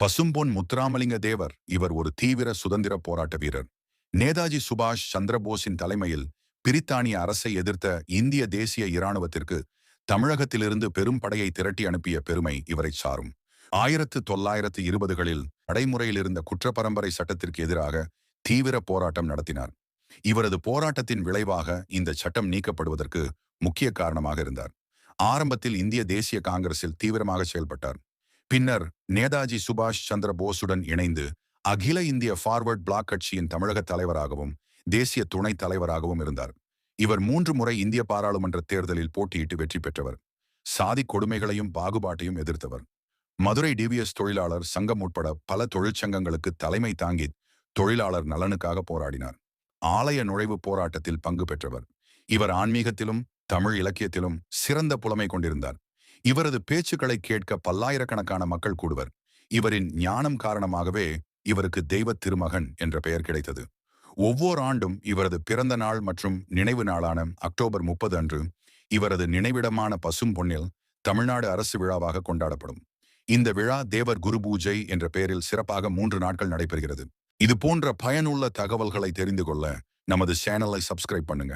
பசும்பொன் முத்துராமலிங்க தேவர் இவர் ஒரு தீவிர சுதந்திர போராட்ட வீரர். நேதாஜி சுபாஷ் சந்திரபோஸின் தலைமையில் பிரித்தானிய அரசை எதிர்த்த இந்திய தேசிய இராணுவத்திற்கு தமிழகத்திலிருந்து பெரும் படையை திரட்டி அனுப்பிய பெருமை இவரை சாரும். ஆயிரத்து தொள்ளாயிரத்து இருபதுகளில் நடைமுறையில் இருந்த குற்றப்பரம்பரை சட்டத்திற்கு எதிராக தீவிர போராட்டம் நடத்தினார். இவரது போராட்டத்தின் விளைவாக இந்த சட்டம் நீக்கப்படுவதற்கு முக்கிய காரணமாக இருந்தார். ஆரம்பத்தில் இந்திய தேசிய காங்கிரஸில் தீவிரமாக செயல்பட்டார். பின்னர் நேதாஜி சுபாஷ் சந்திர போஸுடன் இணைந்து அகில இந்திய ஃபார்வர்ட் பிளாக் கட்சியின் தமிழக தலைவராகவும் தேசிய துணைத் தலைவராகவும் இருந்தார். இவர் மூன்று முறை இந்திய பாராளுமன்ற தேர்தலில் போட்டியிட்டு வெற்றி பெற்றவர். சாதி கொடுமைகளையும் பாகுபாட்டையும் எதிர்த்தவர். மதுரை டிவிஎஸ் தொழிலாளர் சங்கம் உட்பட பல தொழிற்சங்கங்களுக்கு தலைமை தாங்கி தொழிலாளர் நலனுக்காக போராடினார். ஆலய நுழைவு போராட்டத்தில் பங்கு பெற்றவர். இவர் ஆன்மீகத்திலும் தமிழ் இலக்கியத்திலும் சிறந்த புலமை கொண்டிருந்தார். இவரது பேச்சுக்களை கேட்க பல்லாயிரக்கணக்கான மக்கள் கூடுவர். இவரின் ஞானம் காரணமாகவே இவருக்கு தெய்வ திருமகன் என்ற பெயர் கிடைத்தது. ஒவ்வொரு ஆண்டும் இவரது பிறந்த நாள் மற்றும் நினைவு நாளான அக்டோபர் முப்பது அன்று இவரது நினைவிடமான பசும் பொன்னில் தமிழ்நாடு அரசு விழாவாக கொண்டாடப்படும். இந்த விழா தேவர் குரு பூஜை என்ற பெயரில் சிறப்பாக மூன்று நாட்கள் நடைபெறுகிறது. இது போன்ற பயனுள்ள தகவல்களை தெரிந்து கொள்ள நமது சேனலை சப்ஸ்கிரைப் பண்ணுங்க.